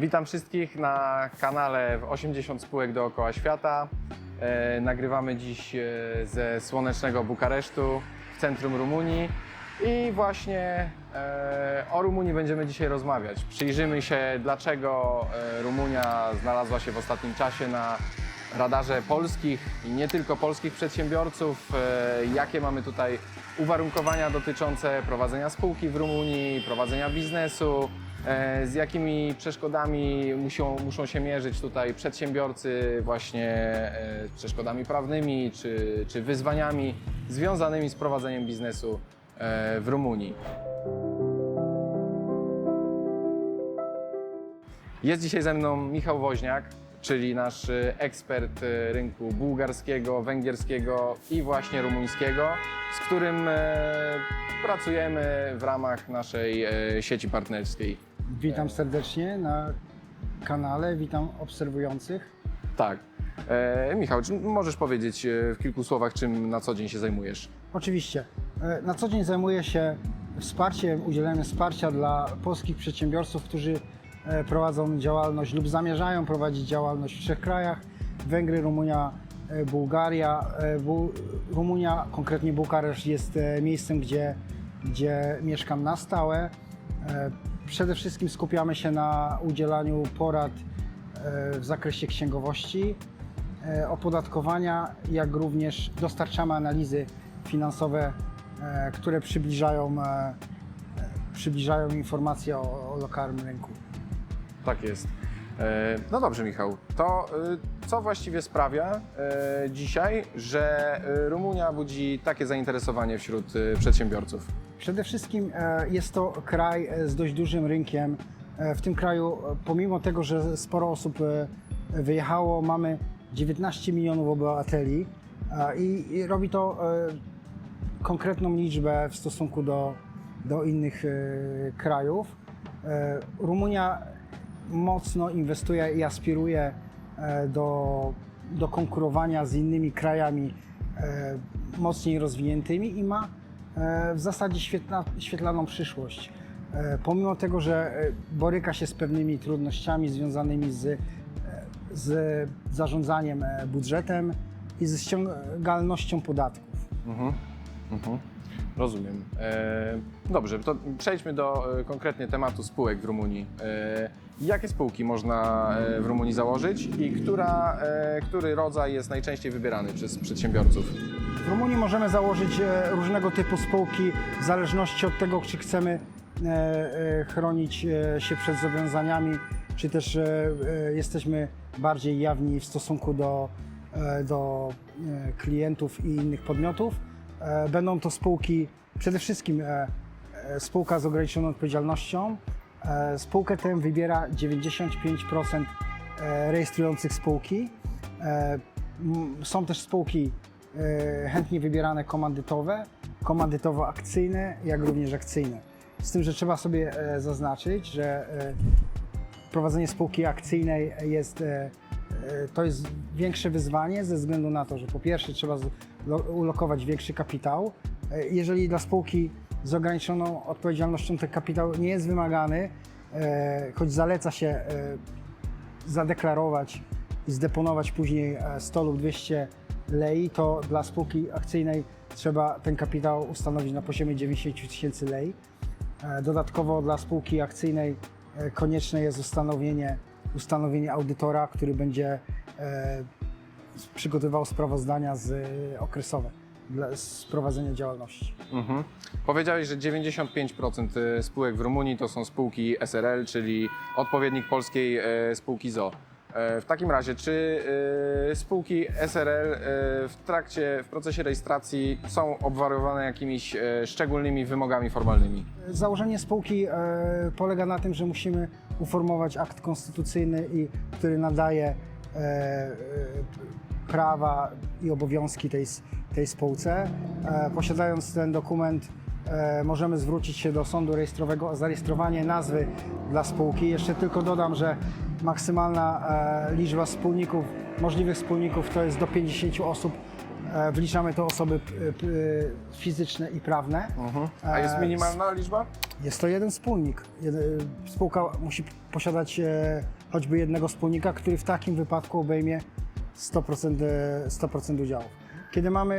Witam wszystkich na kanale w 80 spółek dookoła świata. E, nagrywamy dziś e, ze słonecznego Bukaresztu w centrum Rumunii i właśnie e, o Rumunii będziemy dzisiaj rozmawiać. Przyjrzymy się, dlaczego Rumunia znalazła się w ostatnim czasie na radarze polskich i nie tylko polskich przedsiębiorców, jakie mamy tutaj uwarunkowania dotyczące prowadzenia spółki w Rumunii, prowadzenia biznesu, z jakimi przeszkodami muszą, muszą się mierzyć tutaj przedsiębiorcy właśnie e, przeszkodami prawnymi czy, czy wyzwaniami związanymi z prowadzeniem biznesu e, w Rumunii. Jest dzisiaj ze mną Michał Woźniak, czyli nasz ekspert rynku bułgarskiego, węgierskiego i właśnie rumuńskiego, z którym e, pracujemy w ramach naszej e, sieci partnerskiej. Witam serdecznie na kanale, witam obserwujących. Tak. E, Michał, czy możesz powiedzieć e, w kilku słowach, czym na co dzień się zajmujesz? Oczywiście, e, na co dzień zajmuję się wsparciem, udzielaniem wsparcia dla polskich przedsiębiorców, którzy e, prowadzą działalność lub zamierzają prowadzić działalność w trzech krajach: Węgry, Rumunia, e, Bułgaria. E, Bu- Rumunia, konkretnie Bukareszt, jest e, miejscem, gdzie, gdzie mieszkam na stałe. E, Przede wszystkim skupiamy się na udzielaniu porad e, w zakresie księgowości, e, opodatkowania, jak również dostarczamy analizy finansowe, e, które przybliżają, przybliżają informacje o, o lokalnym rynku. Tak jest. No dobrze, Michał. To co właściwie sprawia dzisiaj, że Rumunia budzi takie zainteresowanie wśród przedsiębiorców? Przede wszystkim e, jest to kraj e, z dość dużym rynkiem. E, W tym kraju, pomimo tego, że sporo osób wyjechało, mamy 19 milionów obywateli i, robi to konkretną liczbę w stosunku do, do innych krajów. Rumunia mocno inwestuje i aspiruje do, do konkurowania z innymi krajami mocniej rozwiniętymi i ma w zasadzie świetla, świetlaną przyszłość. E, Pomimo tego, że e, boryka się z pewnymi trudnościami związanymi z, e, z zarządzaniem e, budżetem i ze ściągalnością podatków. Mhm. Mhm. Rozumiem. E, dobrze, to przejdźmy do e, konkretnie tematu spółek w Rumunii. E, jakie spółki można w Rumunii założyć i która, który rodzaj jest najczęściej wybierany przez przedsiębiorców? W Rumunii możemy założyć różnego typu spółki w zależności od tego, czy chcemy chronić się przed zobowiązaniami, czy też jesteśmy bardziej jawni w stosunku do, do klientów i innych podmiotów. E, Będą to spółki, przede wszystkim e, e, spółka z ograniczoną odpowiedzialnością. Spółkę tę wybiera 95% e, rejestrujących spółki. Są też spółki chętnie wybierane komandytowe, komandytowo-akcyjne, jak również akcyjne. Z tym, że trzeba sobie zaznaczyć, że prowadzenie spółki akcyjnej jest, to jest większe wyzwanie ze względu na to, że po pierwsze trzeba ulokować większy kapitał. E, Jeżeli dla spółki z ograniczoną odpowiedzialnością ten kapitał nie jest wymagany, e, choć zaleca się e, zadeklarować i zdeponować później e, 100 lub 200 lei, to dla spółki akcyjnej trzeba ten kapitał ustanowić na poziomie 90 tysięcy lei. E, Dodatkowo dla spółki akcyjnej e, konieczne jest ustanowienie, ustanowienie audytora, który będzie e, przygotowywał sprawozdania z, e, okresowe dla, z prowadzenia działalności. Mhm. Powiedziałeś, że 95% spółek w Rumunii to są spółki SRL, czyli odpowiednik polskiej e, spółki ZO. E, W takim razie, czy e, spółki SRL e, w trakcie, w procesie rejestracji są obwarowane jakimiś szczególnymi wymogami formalnymi? Założenie spółki polega na tym, że musimy uformować akt konstytucyjny, który nadaje prawa i obowiązki tej, tej spółce. Posiadając ten dokument, możemy zwrócić się do sądu rejestrowego o zarejestrowanie nazwy dla spółki. Jeszcze tylko dodam, że maksymalna e, liczba wspólników, możliwych wspólników to jest do 50 osób e, wliczamy to osoby p, fizyczne i prawne. A jest E, minimalna liczba? Jest to jeden wspólnik. Spółka musi posiadać e, choćby jednego wspólnika, który w takim wypadku obejmie 100%, e, 100% udziałów. Kiedy mamy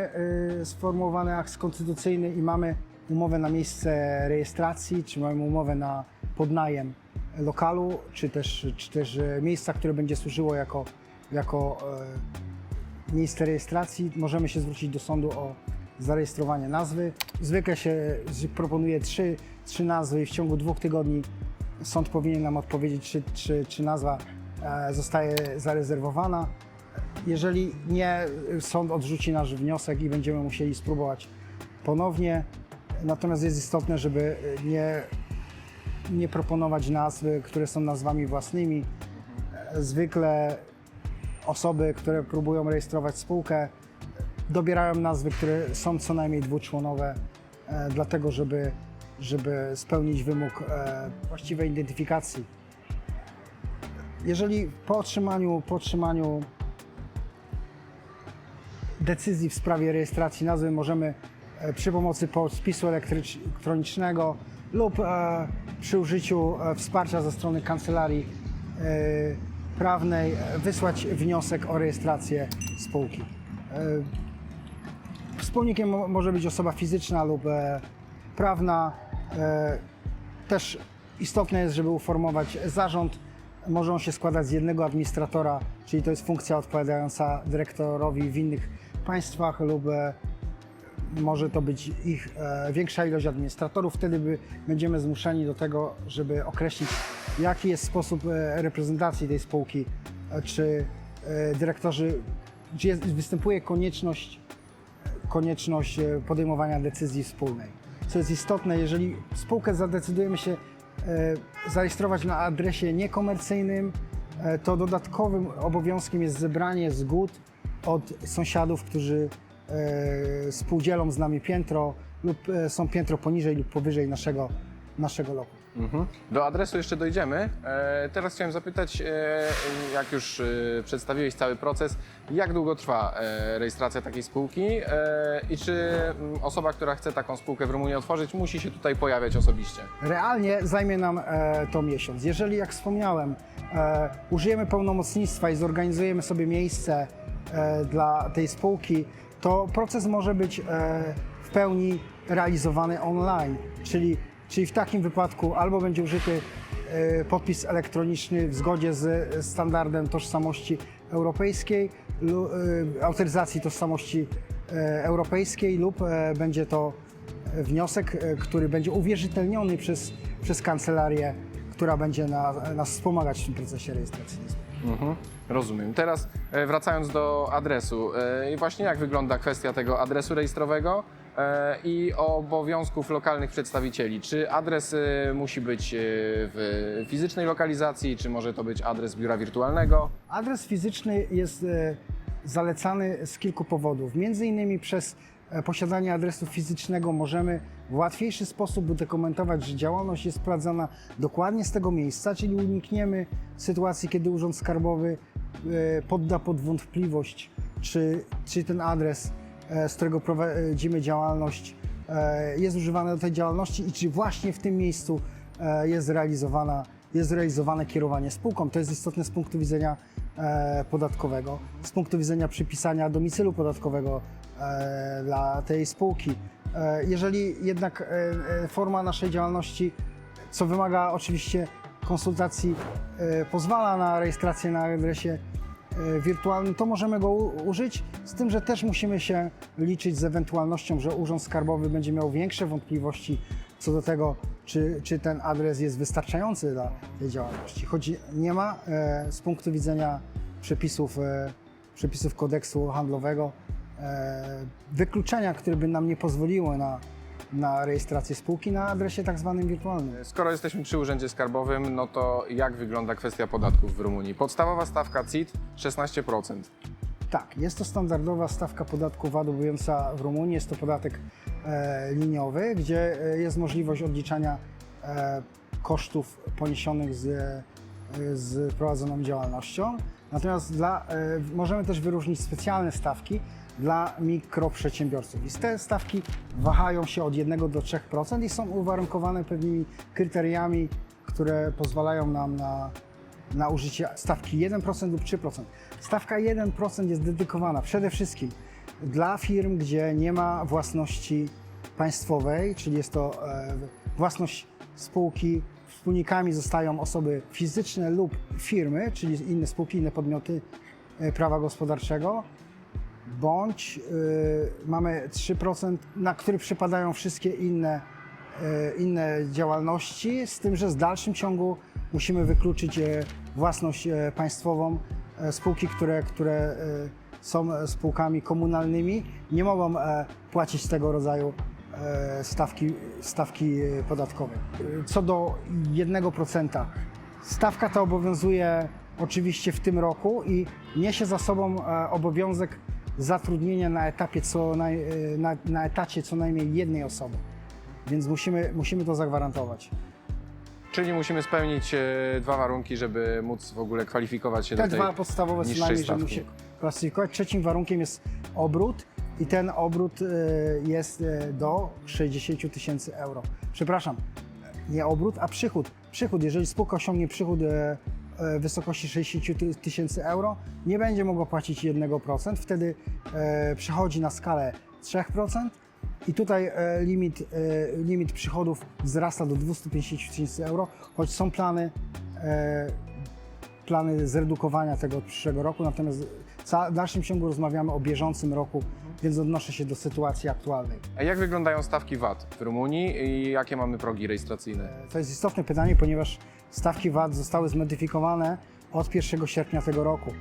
e, sformułowany akt konstytucyjny i mamy umowę na miejsce rejestracji, czy mamy umowę na podnajem lokalu, czy też, czy też e, miejsca, które będzie służyło jako, jako e, miejsce rejestracji, możemy się zwrócić do sądu o zarejestrowanie nazwy. Zwykle się proponuje trzy, trzy nazwy i w ciągu dwóch tygodni sąd powinien nam odpowiedzieć, czy, czy, czy nazwa e, zostaje zarezerwowana. Jeżeli nie, sąd odrzuci nasz wniosek i będziemy musieli spróbować ponownie. Natomiast jest istotne, żeby nie, nie proponować nazw, które są nazwami własnymi. Zwykle osoby, które próbują rejestrować spółkę, dobierają nazwy, które są co najmniej dwuczłonowe, e, dlatego żeby, żeby spełnić wymóg e, właściwej identyfikacji. Jeżeli po otrzymaniu, po otrzymaniu decyzji w sprawie rejestracji nazwy możemy e, przy pomocy podpisu elektronicznego lub e, przy użyciu e, wsparcia ze strony kancelarii e, prawnej e, wysłać wniosek o rejestrację spółki. Wspólnikiem mo- może być osoba fizyczna lub prawna. Też istotne jest, żeby uformować zarząd. Może on się składać z jednego administratora, czyli to jest funkcja odpowiadająca dyrektorowi w innych państwach lub może to być ich e, większa ilość administratorów. Wtedy by, będziemy zmuszeni do tego, żeby określić, jaki jest sposób e, reprezentacji tej spółki, e, czy e, dyrektorzy, czy jest, występuje konieczność konieczność e, podejmowania decyzji wspólnej. Co jest istotne, jeżeli spółkę zadecydujemy się e, zarejestrować na adresie niekomercyjnym, e, to dodatkowym obowiązkiem jest zebranie zgód od sąsiadów, którzy współdzielą z nami piętro lub e, są piętro poniżej lub powyżej naszego, naszego lokum. Mhm. Do adresu jeszcze dojdziemy. E, teraz chciałem zapytać, e, jak już e, przedstawiłeś cały proces, jak długo trwa e, rejestracja takiej spółki e, i czy mm, osoba, która chce taką spółkę w Rumunii otworzyć, musi się tutaj pojawiać osobiście? Realnie zajmie nam e, to miesiąc. Jeżeli, jak wspomniałem, e, użyjemy pełnomocnictwa i zorganizujemy sobie miejsce e, dla tej spółki, to proces może być e, w pełni realizowany online, czyli, czyli w takim wypadku albo będzie użyty e, podpis elektroniczny w zgodzie z standardem tożsamości europejskiej, e, autoryzacji tożsamości europejskiej lub będzie to wniosek, który będzie uwierzytelniony przez, przez kancelarię, która będzie na, nas wspomagać w tym procesie rejestracyjnym. Mhm. Rozumiem. Teraz e, wracając do adresu. e, I właśnie jak wygląda kwestia tego adresu rejestrowego e, i obowiązków lokalnych przedstawicieli? Czy adres musi być w fizycznej lokalizacji, czy może to być adres biura wirtualnego? Adres fizyczny jest zalecany z kilku powodów. Między innymi przez posiadanie adresu fizycznego możemy w łatwiejszy sposób udokumentować, że działalność jest prowadzona dokładnie z tego miejsca, czyli unikniemy sytuacji, kiedy Urząd Skarbowy podda pod wątpliwość, czy, czy ten adres, e, z którego prowadzimy działalność, e, jest używany do tej działalności i czy właśnie w tym miejscu e, jest realizowana jest realizowane kierowanie spółką. To jest istotne z punktu widzenia e, podatkowego, z punktu widzenia przypisania domicylu podatkowego e, dla tej spółki. E, jeżeli jednak e, e, forma naszej działalności, co wymaga oczywiście konsultacji, e, pozwala na rejestrację na adresie e, wirtualnym, to możemy go użyć, z tym, że też musimy się liczyć z ewentualnością, że Urząd Skarbowy będzie miał większe wątpliwości co do tego, czy, czy ten adres jest wystarczający dla tej działalności. Choć nie ma e, z punktu widzenia przepisów, przepisów kodeksu handlowego wykluczenia, które by nam nie pozwoliły na, na rejestrację spółki na adresie tak zwanym wirtualnym. Skoro jesteśmy przy Urzędzie Skarbowym, no to jak wygląda kwestia podatków w Rumunii? Podstawowa stawka CIT 16%. Tak, jest to standardowa stawka podatku VAT obowiązująca w Rumunii. Jest to podatek e, liniowy, gdzie e, jest możliwość odliczania e, kosztów poniesionych z, e, z prowadzoną działalnością. Natomiast dla, e, możemy też wyróżnić specjalne stawki dla mikroprzedsiębiorców. I te stawki wahają się od 1 do 3% i są uwarunkowane pewnymi kryteriami, które pozwalają nam na, na użycie stawki 1% lub 3%. Stawka 1% jest dedykowana przede wszystkim dla firm, gdzie nie ma własności państwowej, czyli jest to e, własność spółki. Wspólnikami zostają osoby fizyczne lub firmy, czyli inne spółki, inne podmioty e, prawa gospodarczego, bądź e, mamy 3%, na który przypadają wszystkie inne, e, inne działalności, z tym, że w dalszym ciągu musimy wykluczyć e, własność państwową. Spółki, które, które są spółkami komunalnymi, nie mogą e, płacić tego rodzaju e, stawki, stawki podatkowej. Co do 1%, stawka ta obowiązuje oczywiście w tym roku i niesie za sobą e, obowiązek zatrudnienia na, etapie co naj, e, na, na etacie co najmniej jednej osoby. Więc musimy, musimy to zagwarantować. Czyli musimy spełnić e, dwa warunki, żeby móc w ogóle kwalifikować się Te do tej dwa podstawowe niższej najmniej, że stawki. musi klasyfikować. Trzecim warunkiem jest obrót i ten obrót e, jest e, do 60 tysięcy euro. Przepraszam, nie obrót, a przychód. Przychód, jeżeli spółka osiągnie przychód e, wysokości 60 ty- tysięcy euro, nie będzie mogła płacić 1%, wtedy e, przechodzi na skalę 3%. I tutaj e, limit, e, limit przychodów wzrasta do 250 tysięcy euro, choć są plany e, plany zredukowania tego od przyszłego roku, natomiast w dalszym ciągu rozmawiamy o bieżącym roku, więc odnoszę się do sytuacji aktualnej. A jak wyglądają stawki VAT w Rumunii i jakie mamy progi rejestracyjne? To jest istotne pytanie, ponieważ stawki VAT zostały zmodyfikowane od 1 sierpnia tego roku.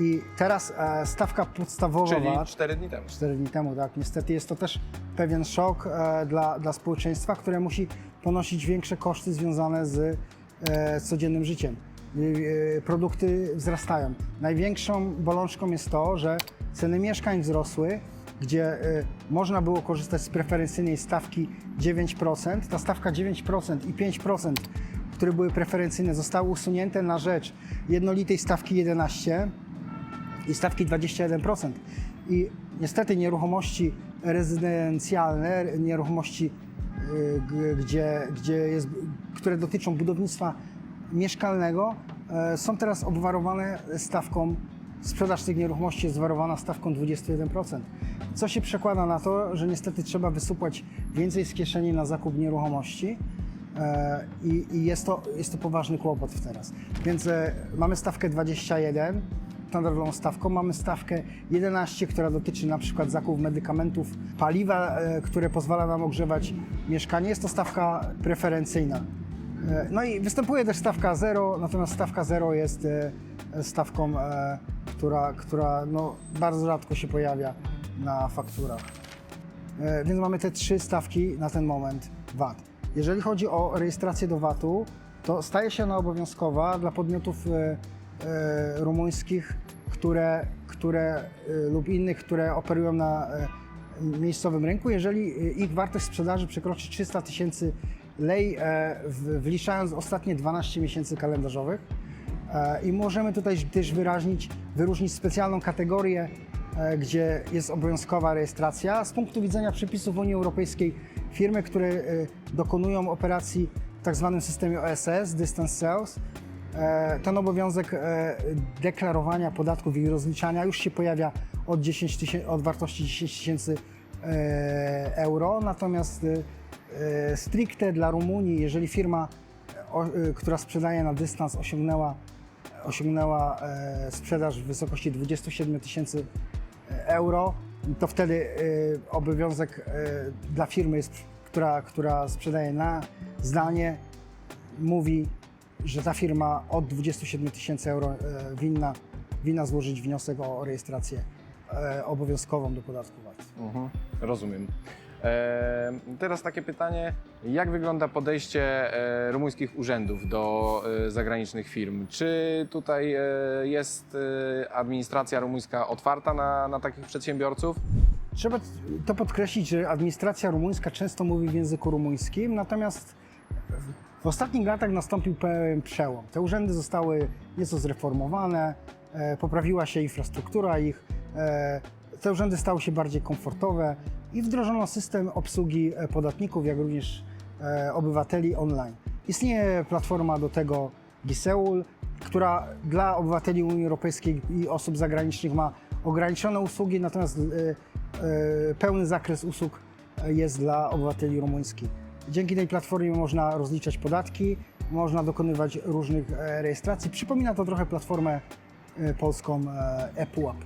I teraz e, stawka podstawowa Czyli VAT, 4 dni temu. 4 dni temu, tak, niestety jest to też pewien szok e, dla, dla społeczeństwa, które musi ponosić większe koszty związane z e, codziennym życiem. E, e, produkty wzrastają. Największą bolączką jest to, że ceny mieszkań wzrosły, gdzie e, można było korzystać z preferencyjnej stawki 9%. Ta stawka 9% i 5%, które były preferencyjne, zostały usunięte na rzecz jednolitej stawki 11% i stawki 21%. I niestety nieruchomości rezydencjalne, nieruchomości, y, gdzie, gdzie jest, które dotyczą budownictwa mieszkalnego, e, są teraz obwarowane stawką, sprzedaż tych nieruchomości jest warowana stawką 21%. Co się przekłada na to, że niestety trzeba wysupłać więcej z kieszeni na zakup nieruchomości. E, I, i jest, to, jest to poważny kłopot teraz. Więc e, mamy stawkę 21, standardową stawką. Mamy stawkę 11, która dotyczy na przykład zakupu medykamentów, paliwa, e, które pozwala nam ogrzewać mieszkanie. Jest to stawka preferencyjna. No i występuje też stawka 0, natomiast stawka 0 jest stawką, która, która no, bardzo rzadko się pojawia na fakturach. Więc mamy te trzy stawki na ten moment VAT. Jeżeli chodzi o rejestrację do VAT-u, to staje się ona obowiązkowa dla podmiotów e, e, rumuńskich, które, które e, lub innych, które operują na miejscowym rynku, jeżeli ich wartość sprzedaży przekroczy 300 tysięcy lei, wliczając ostatnie 12 miesięcy kalendarzowych. I możemy tutaj też wyróżnić specjalną kategorię, gdzie jest obowiązkowa rejestracja. Z punktu widzenia przepisów Unii Europejskiej firmy, które e, dokonują operacji w tak zwanym systemie OSS, Distance Sales, e, ten obowiązek e, deklarowania podatków i rozliczania już się pojawia od, 10 tysię- od wartości 10 tysięcy euro, natomiast stricte dla Rumunii, jeżeli firma która sprzedaje na dystans, osiągnęła, osiągnęła sprzedaż w wysokości 27 tysięcy euro, to wtedy y, obowiązek e, dla firmy, jest, która, która sprzedaje na zdanie, mówi, że ta firma od 27 tysięcy euro e, winna, winna złożyć wniosek o rejestrację obowiązkową do podatku VAT. Mhm, rozumiem. Teraz takie pytanie, jak wygląda podejście e, rumuńskich urzędów do e, zagranicznych firm? Czy tutaj e, jest administracja rumuńska otwarta na, na takich przedsiębiorców? Trzeba to podkreślić, że administracja rumuńska często mówi w języku rumuńskim, natomiast w ostatnich latach nastąpił pełen przełom. Te urzędy zostały nieco zreformowane, poprawiła się infrastruktura ich, te urzędy stały się bardziej komfortowe i wdrożono system obsługi e, podatników, jak również e, obywateli online. Istnieje platforma do tego Giseul, która dla obywateli Unii Europejskiej i osób zagranicznych ma ograniczone usługi, natomiast e, pełny zakres usług jest dla obywateli rumuńskich. Dzięki tej platformie można rozliczać podatki, można dokonywać różnych rejestracji. Przypomina to trochę platformę polską ePUAP.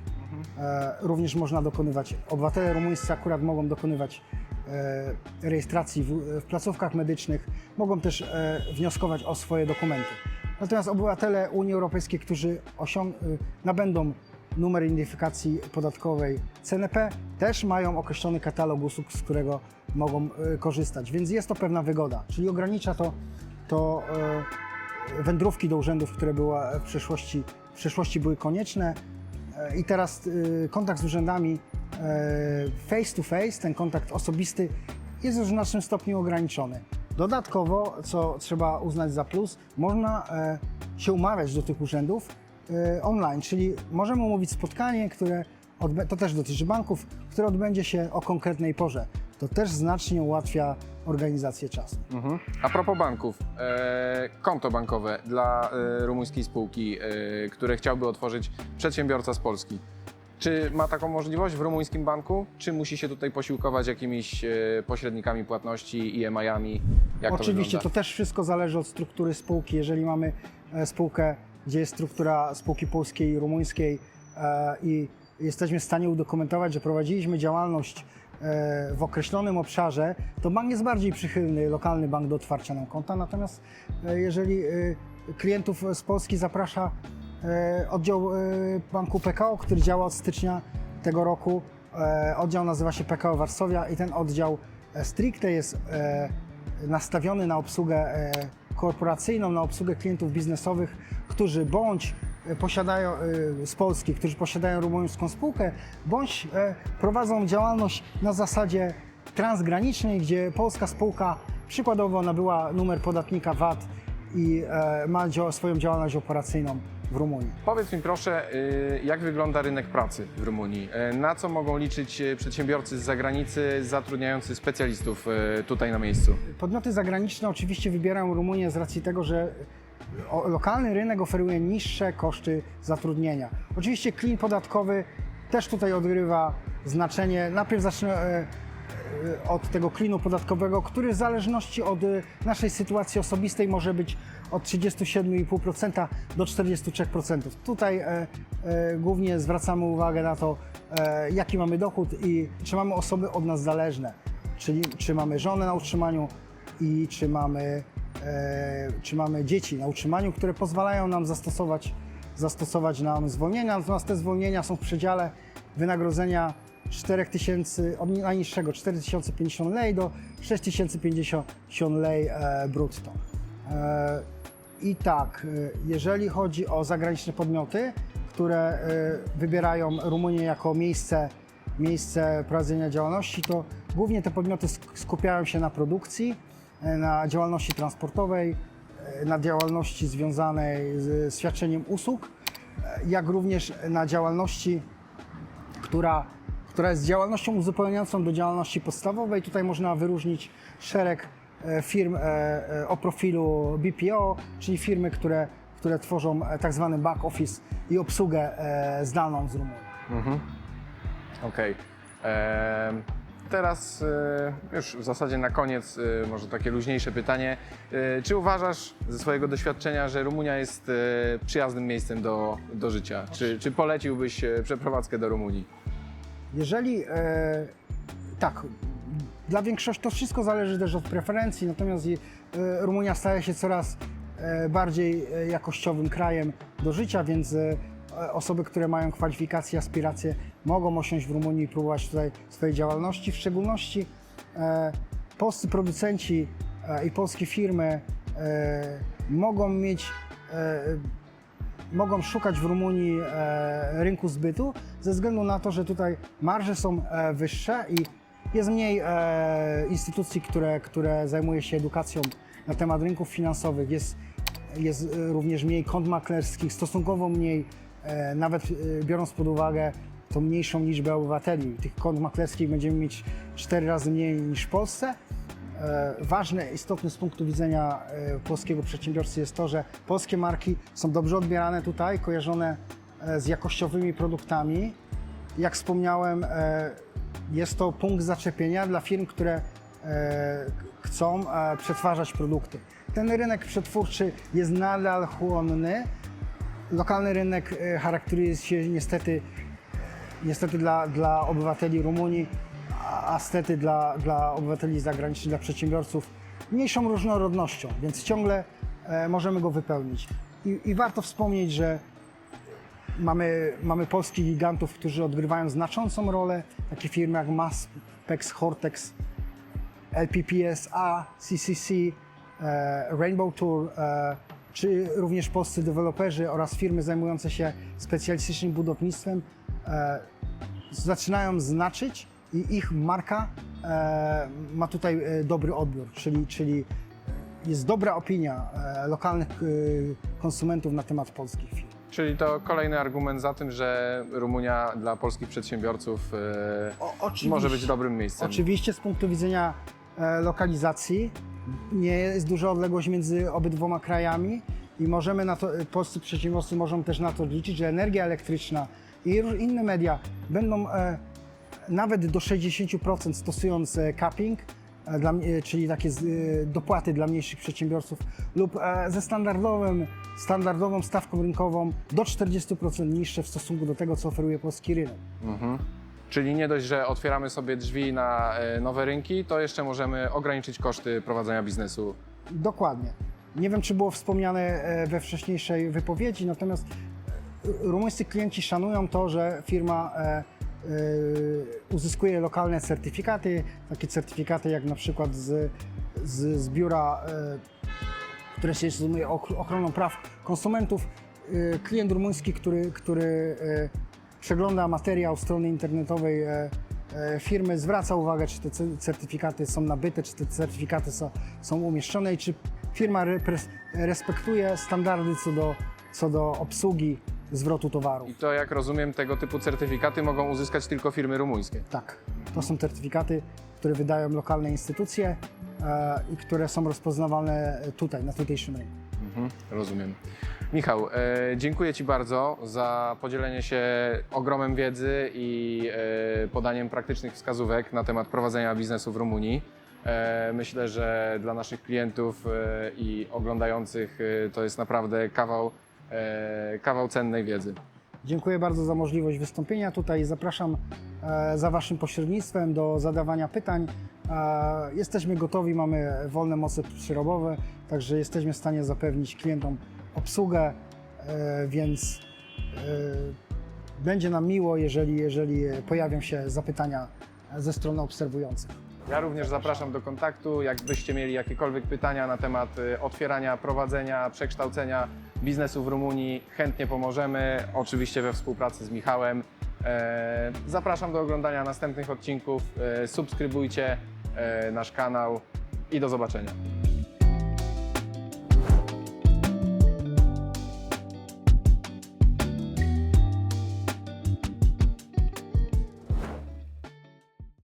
E, Również można dokonywać, obywatele rumuńscy akurat mogą dokonywać e, rejestracji w, placówkach medycznych, mogą też e, wnioskować o swoje dokumenty. Natomiast obywatele Unii Europejskiej, którzy nabędą numer identyfikacji podatkowej CNP, też mają określony katalog usług, z którego mogą korzystać, więc jest to pewna wygoda, czyli ogranicza to, to wędrówki do urzędów, które była w przeszłości, w przeszłości były konieczne. E, I teraz y, kontakt z urzędami e, face to face, ten kontakt osobisty jest już w znacznym stopniu ograniczony. Dodatkowo, co trzeba uznać za plus, można e, się umawiać do tych urzędów online, czyli możemy umówić spotkanie, które to też dotyczy banków, które odbędzie się o konkretnej porze. To też znacznie ułatwia organizację czasu. Mhm. A propos banków, e, konto bankowe dla e, rumuńskiej spółki, e, które chciałby otworzyć przedsiębiorca z Polski. Czy ma taką możliwość w rumuńskim banku, czy musi się tutaj posiłkować jakimiś e, pośrednikami płatności i EMI-ami? Jak Oczywiście to to też wszystko zależy od struktury spółki. Jeżeli mamy e, spółkę, gdzie jest struktura spółki polskiej i rumuńskiej e, i jesteśmy w stanie udokumentować, że prowadziliśmy działalność e, w określonym obszarze, to bank jest bardziej przychylny, lokalny bank do otwarcia nam konta. Natomiast e, jeżeli e, klientów z Polski zaprasza oddział banku PKO, który działa od stycznia tego roku, oddział nazywa się PKO Warszawia i ten oddział stricte jest nastawiony na obsługę korporacyjną, na obsługę klientów biznesowych, którzy bądź posiadają e, z Polski, którzy posiadają rumuńską spółkę, bądź e, prowadzą działalność na zasadzie transgranicznej, gdzie polska spółka przykładowo nabyła numer podatnika VAT i e, ma swoją działalność operacyjną w Rumunii. Powiedz mi proszę, y, jak wygląda rynek pracy w Rumunii? E, Na co mogą liczyć przedsiębiorcy z zagranicy zatrudniający specjalistów tutaj na miejscu? Podmioty zagraniczne oczywiście wybierają Rumunię z racji tego, że lokalny rynek oferuje niższe koszty zatrudnienia. Oczywiście klin podatkowy też tutaj odgrywa znaczenie. Najpierw zacznę e, e, od tego klinu podatkowego, który w zależności od e, naszej sytuacji osobistej może być od 37,5% do 43%. Tutaj głównie zwracamy uwagę na to, jaki mamy dochód i czy mamy osoby od nas zależne, czyli czy mamy żonę na utrzymaniu i czy mamy, czy mamy dzieci na utrzymaniu, które pozwalają nam zastosować, zastosować nam zwolnienia. Natomiast te zwolnienia są w przedziale wynagrodzenia 4000, od najniższego 4050 lei do 6050 lei e, brutto. E, I tak, e, jeżeli chodzi o zagraniczne podmioty, które e, wybierają Rumunię jako miejsce, miejsce prowadzenia działalności, to głównie te podmioty sk- skupiają się na produkcji, e, na działalności transportowej, e, na działalności związanej z świadczeniem usług, e, jak również na działalności która, która jest działalnością uzupełniającą do działalności podstawowej. Tutaj można wyróżnić szereg e, firm e, e, o profilu BPO, czyli firmy, które, które tworzą e, tak zwany back office i obsługę e, zdalną z Rumunii. Okej. Em, Teraz e, już w zasadzie na koniec, e, może takie luźniejsze pytanie. E, Czy uważasz ze swojego doświadczenia, że Rumunia jest e, przyjaznym miejscem do, do życia? Czy, czy poleciłbyś e, przeprowadzkę do Rumunii? Jeżeli e, tak, dla większości to wszystko zależy też od preferencji, natomiast e, Rumunia staje się coraz e, bardziej e, jakościowym krajem do życia, więc e, osoby, które mają kwalifikacje, aspiracje, mogą osiąść w Rumunii i próbować tutaj swojej działalności. W szczególności e, polscy producenci e, i polskie firmy e, mogą mieć e, mogą szukać w Rumunii e, rynku zbytu ze względu na to, że tutaj marże są e, wyższe i jest mniej e, instytucji, które, które zajmuje się edukacją na temat rynków finansowych. Jest, jest e, również mniej kont maklerskich, stosunkowo mniej, e, nawet e, biorąc pod uwagę to mniejszą liczbę obywateli. Tych kont maklerskich będziemy mieć cztery razy mniej niż w Polsce. E, Ważne, istotne z punktu widzenia e, polskiego przedsiębiorcy jest to, że polskie marki są dobrze odbierane tutaj, kojarzone e, z jakościowymi produktami. Jak wspomniałem, jest to punkt zaczepienia dla firm, które chcą przetwarzać produkty. Ten rynek przetwórczy jest nadal chłonny. Lokalny rynek charakteryzuje się niestety, niestety dla, dla obywateli Rumunii, a stety dla, dla obywateli zagranicznych, dla przedsiębiorców mniejszą różnorodnością, więc ciągle e, możemy go wypełnić. I, I warto wspomnieć, że Mamy, mamy polskich gigantów, którzy odgrywają znaczącą rolę, takie firmy jak Maspex, Hortex, LPPS, A, CCC, e, Rainbow Tour, e, czy również polscy deweloperzy oraz firmy zajmujące się specjalistycznym budownictwem e, zaczynają znaczyć i ich marka e, ma tutaj e, dobry odbiór, czyli, czyli jest dobra opinia e, lokalnych e, konsumentów na temat polskich firm. Czyli to kolejny argument za tym, że Rumunia dla polskich przedsiębiorców O, może być dobrym miejscem. Oczywiście z punktu widzenia lokalizacji nie jest duża odległość między obydwoma krajami i możemy na to, polscy przedsiębiorcy mogą też na to liczyć, że energia elektryczna i inne media będą e, nawet do 60% stosując e, capping, e, dla, czyli takie dopłaty dla mniejszych przedsiębiorców lub ze standardowym, standardową stawką rynkową do 40% niższe w stosunku do tego, co oferuje polski rynek. Mhm. Czyli nie dość, że otwieramy sobie drzwi na nowe rynki, to jeszcze możemy ograniczyć koszty prowadzenia biznesu. Dokładnie. Nie wiem, czy było wspomniane we wcześniejszej wypowiedzi, natomiast rumuńscy klienci szanują to, że firma e, e, uzyskuje lokalne certyfikaty, takie certyfikaty jak na przykład z, z, z biura, e, które się zajmuje och- ochroną praw konsumentów. Klient rumuński, który, który przegląda materiał strony internetowej firmy, zwraca uwagę, czy te ce- certyfikaty są nabyte, czy te certyfikaty są, są umieszczone i czy firma respektuje standardy co do, co do obsługi zwrotu towaru. I to, jak rozumiem, tego typu certyfikaty mogą uzyskać tylko firmy rumuńskie. Tak, to są certyfikaty, które wydają lokalne instytucje e, i które są rozpoznawalne tutaj, na tutejszym rynku. Mhm, rozumiem. Michał, e, dziękuję Ci bardzo za podzielenie się ogromem wiedzy i e, podaniem praktycznych wskazówek na temat prowadzenia biznesu w Rumunii. E, myślę, że dla naszych klientów e, i oglądających e, to jest naprawdę kawał, kawał cennej wiedzy. Dziękuję bardzo za możliwość wystąpienia tutaj. Zapraszam e, za Waszym pośrednictwem do zadawania pytań. E, Jesteśmy gotowi, mamy wolne moce przerobowe, także jesteśmy w stanie zapewnić klientom obsługę, e, więc e, będzie nam miło, jeżeli, jeżeli pojawią się zapytania ze strony obserwujących. Ja również zapraszam do kontaktu. Jakbyście mieli jakiekolwiek pytania na temat otwierania, prowadzenia, przekształcenia biznesu w Rumunii, chętnie pomożemy. Oczywiście we współpracy z Michałem. E, Zapraszam do oglądania następnych odcinków. E, Subskrybujcie e, nasz kanał i do zobaczenia.